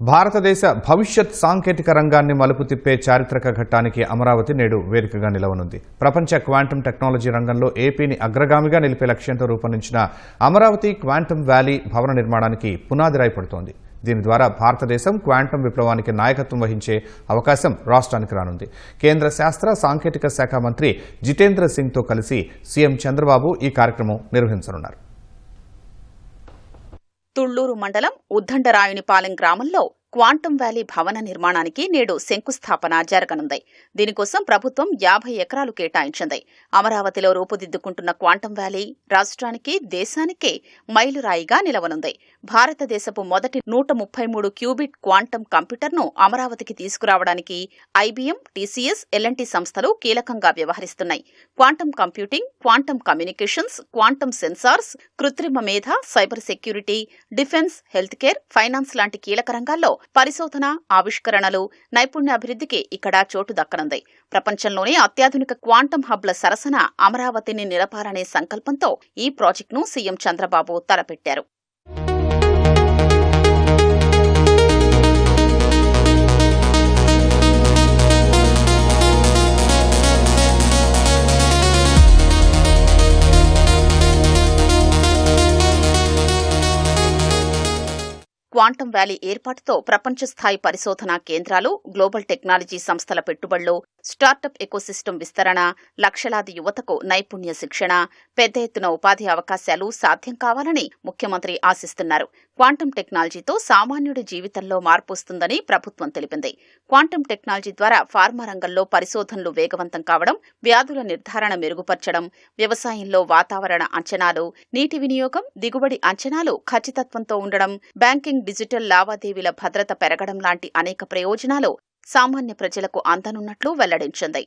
భారతదేశ భవిష్యత్ సాంకేతిక రంగాన్ని మలుపు తిప్పే చారిత్రక ఘట్టానికి అమరావతి నేడు వేదికగా నిలవనుంది. ప్రపంచ క్వాంటం టెక్నాలజీ రంగంలో ఏపీని అగ్రగామిగా నిలిపే లక్ష్యంతో రూపొందించిన అమరావతి క్వాంటం వ్యాలీ భవన నిర్మాణానికి పునాది రాయపడుతోంది. దీని ద్వారా భారతదేశం క్వాంటం విప్లవానికి నాయకత్వం వహించే అవకాశం రాష్ట్రానికి రానుంది. కేంద్ర శాస్త్ర సాంకేతిక శాఖ మంత్రి జితేంద్ర సింగ్తో కలిసి సీఎం చంద్రబాబు ఈ కార్యక్రమం నిర్వహించనున్నారు. తుళ్ళూరు మండలం ఉద్దండరాయునిపాలెం గ్రామంలో క్వాంటం వ్యాలీ భవన నిర్మాణానికి నేడు శంకుస్థాపన జరగనుంది. దీనికోసం ప్రభుత్వం యాభై ఎకరాలు కేటాయించింది. అమరావతిలో రూపుదిద్దుకుంటున్న క్వాంటం వ్యాలీ రాష్ట్రానికి దేశానికే మైలురాయిగా నిలవనుంది. భారతదేశపు మొదటి నూట ముప్పై మూడు క్యూబిట్ క్వాంటం కంప్యూటర్ను అమరావతికి తీసుకురావడానికి ఐబీఎం టీసీఎస్ ఎల్ఎన్టీ సంస్థలు కీలకంగా వ్యవహరిస్తున్నాయి. Quantum computing quantum communications quantum sensors కృత్రిమ మేధ cyber security defence health care finance లాంటి కీలక రంగాల్లో పరిశోధన ఆవిష్కరణలు నైపుణ్యాభివృద్ధికి ఇక్కడ చోటు దక్కనుంది. ప్రపంచంలోనే అత్యాధునిక క్వాంటం హబ్ల సరసన అమరావతిని నిలపాలనే సంకల్పంతో ఈ ప్రాజెక్టును సీఎం చంద్రబాబు తలపెట్టారు క్వాంటం వ్యాలీ ఏర్పాటుతో ప్రపంచ స్థాయి పరిశోధనా కేంద్రాలు గ్లోబల్ టెక్నాలజీ సంస్థల పెట్టుబడులు స్టార్టప్ ఎకోసిస్టమ్ విస్తరణ లక్షలాది యువతకు నైపుణ్య శిక్షణ పెద్ద ఎత్తున ఉపాధి అవకాశాలు సాధ్యం కావాలని ముఖ్యమంత్రి ఆశిస్తున్నారు. క్వాంటం టెక్నాలజీతో సామాన్యుడి జీవితంలో మార్పు వస్తుందని ప్రభుత్వం తెలిపింది. క్వాంటం టెక్నాలజీ ద్వారా ఫార్మా రంగంలో పరిశోధనలు వేగవంతం కావడం వ్యాధుల నిర్ధారణ మెరుగుపరచడం వ్యవసాయంలో వాతావరణ అంచనాలు నీటి వినియోగం దిగుబడి అంచనాలు ఖచ్చితత్వంతో ఉండడం బ్యాంకింగ్ డిజిటల్ లావాదేవీల భద్రత పెరగడం లాంటి అనేక ప్రయోజనాలు సామాన్య ప్రజలకు అందనున్నట్లు వెల్లడించింది.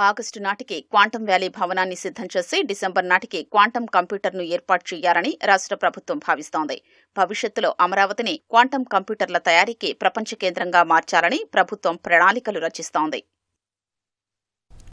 ఆగస్టు నాటికి క్వాంటం వ్యాలీ భవనాన్ని సిద్ధం చేసి డిసెంబర్ నాటికి క్వాంటం కంప్యూటర్ను ఏర్పాటు చేయాలని రాష్ట్ర ప్రభుత్వం భావిస్తోంది. భవిష్యత్తులో అమరావతిని క్వాంటం కంప్యూటర్ల తయారీకి ప్రపంచ కేంద్రంగా మార్చాలని ప్రభుత్వం ప్రణాళికలు రచిస్తోంది.